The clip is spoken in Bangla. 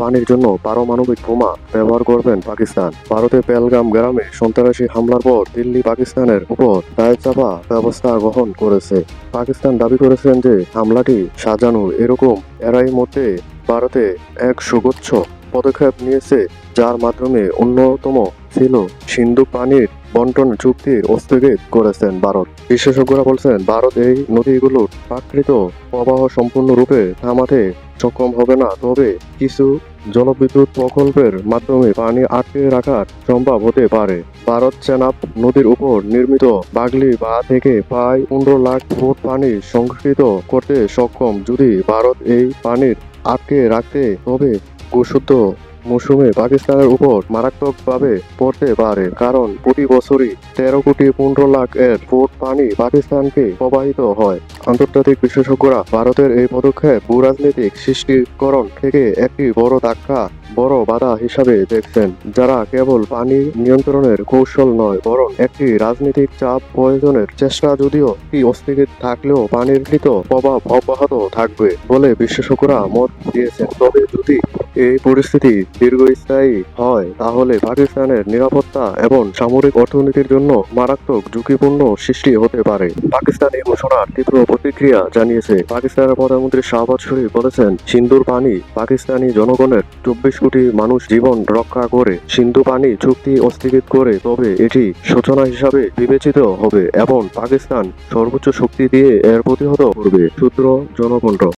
পানির জন্য পারমাণবিক বোমা ব্যবহার করবেন পাকিস্তান। ভারতে পেলগাম গ্রামে সন্ত্রাসী হামলার পর দিল্লি পাকিস্তানের উপর দায়চাপা ব্যবস্থা গ্রহণ করেছে। পাকিস্তান দাবি করেছেন যে হামলাটি সাজানো এরকম এরাই মধ্যে ভারতে এক সুগুচ্ছ পদক্ষেপ নিয়েছে, যার মাধ্যমে অন্যতম ছিল সিন্ধু পানির বন্টন চুক্তির স্থগিত করেছেন ভারত। বিশেষজ্ঞরা বলছেন, ভারত এই নদীগুলোর প্রাকৃত প্রবাহ সম্পূর্ণরূপে থামাতে সক্ষম হবে না, তবে কিছু জলবিদ্যুৎ প্রকল্পের মাধ্যমে পানি আটকে রাখার সম্ভব হতে পারে। ভারত চেনাব নদীর উপর নির্মিত বাগলি বা থেকে প্রায় পনেরো লাখ ফুট পানি সংরক্ষিত করতে সক্ষম। যদি ভারত এই পানির আটকে রাখতে তবে বিশুদ্ধ মৌসুমে পাকিস্তানের উপর মারাত্মকভাবে পড়তে পারে, কারণ প্রতি বছরই তেরো কোটি পনেরো লাখ এর ফুট পানি পাকিস্তানকে প্রবাহিত হয়। আন্তর্জাতিক বিশেষজ্ঞরা ভারতের এই পদক্ষেপ ভূরাজনৈতিক সৃষ্টিকরণ থেকে একটি বড় ধাক্কা বড় বাধা হিসাবে দেখছেন যারা কেবল পানি নিয়ন্ত্রণের কৌশল নয়, বরং একটি রাজনৈতিক চাপ প্রয়োজনের চেষ্টা যদিও কি অস্থির থাকলেও পানির কৃত প্রভাব অব্যাহত থাকবে বলে বিশেষজ্ঞরা মত দিয়েছেন। তবে যদি এই পরিস্থিতি দীর্ঘস্থায়ী হয়, তাহলে পাকিস্তানের নিরাপত্তা এবং সামরিক অর্থনীতির জন্য মারাত্মক ঝুঁকিপূর্ণ সৃষ্টি হতে পারে। পাকিস্তান এই ঘোষণার তীব্র প্রতিক্রিয়া জানিয়েছে পাকিস্তানের প্রধানমন্ত্রী শাহবাজ শরীফ বলেছেন সিন্ধুর পানি পাকিস্তানি জনগণের চব্বিশ কোটি মানুষ জীবন রক্ষা করে সিন্ধু পানি চুক্তি স্থগিত করে, তবে এটি সূচনা হিসাবে বিবেচিত হবে এবং পাকিস্তান সর্বোচ্চ শক্তি দিয়ে এর প্রতিহত করবে সূত্র জনকণ্ঠ